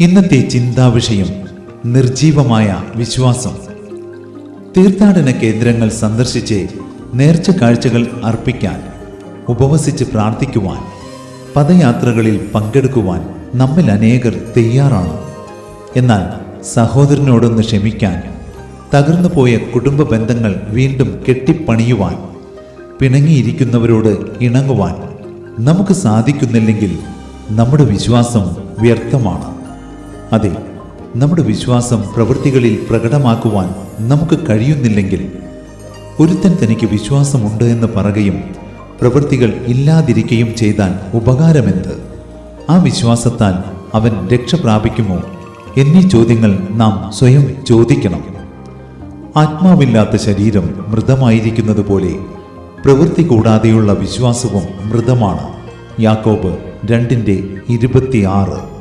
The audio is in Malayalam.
ഇന്നത്തെ ചിന്താവിഷയം നിർജീവമായ വിശ്വാസം. തീർത്ഥാടന കേന്ദ്രങ്ങൾ സന്ദർശിച്ച് നേർച്ച കാഴ്ചകൾ അർപ്പിക്കാൻ ഉപവസിച്ച് പ്രാർത്ഥിക്കുവാൻ പദയാത്രകളിൽ പങ്കെടുക്കുവാൻ നമ്മിൽ അനേകർ തയ്യാറാണ്. എന്നാൽ സഹോദരനോടൊന്ന് ക്ഷമിക്കാൻ തകർന്നു പോയ കുടുംബ ബന്ധങ്ങൾ വീണ്ടും കെട്ടിപ്പണിയുവാൻ പിണങ്ങിയിരിക്കുന്നവരോട് ഇണങ്ങുവാൻ നമുക്ക് സാധിക്കുന്നില്ലെങ്കിൽ നമ്മുടെ വിശ്വാസം വ്യർത്ഥമാണ്. അതെ നമ്മുടെ വിശ്വാസം പ്രവൃത്തികളിൽ പ്രകടമാക്കുവാൻ നമുക്ക് കഴിയുന്നില്ലെങ്കിൽ ഒരുത്തൻ തനിക്ക് വിശ്വാസമുണ്ട് എന്ന് പറയുകയും പ്രവൃത്തികൾ ഇല്ലാതിരിക്കുകയും ചെയ്താൽ ഉപകാരമെന്ത്? ആ വിശ്വാസത്താൽ അവൻ രക്ഷ പ്രാപിക്കുമോ? എന്നീ ചോദ്യങ്ങൾ നാം സ്വയം ചോദിക്കണം. ആത്മാവില്ലാത്ത ശരീരം മൃതമായിരിക്കുന്നത് പോലെ പ്രവൃത്തി കൂടാതെയുള്ള വിശ്വാസവും മൃതമാണ്. യാക്കോബ് രണ്ടിന്റെ ഇരുപത്തിയാറ്.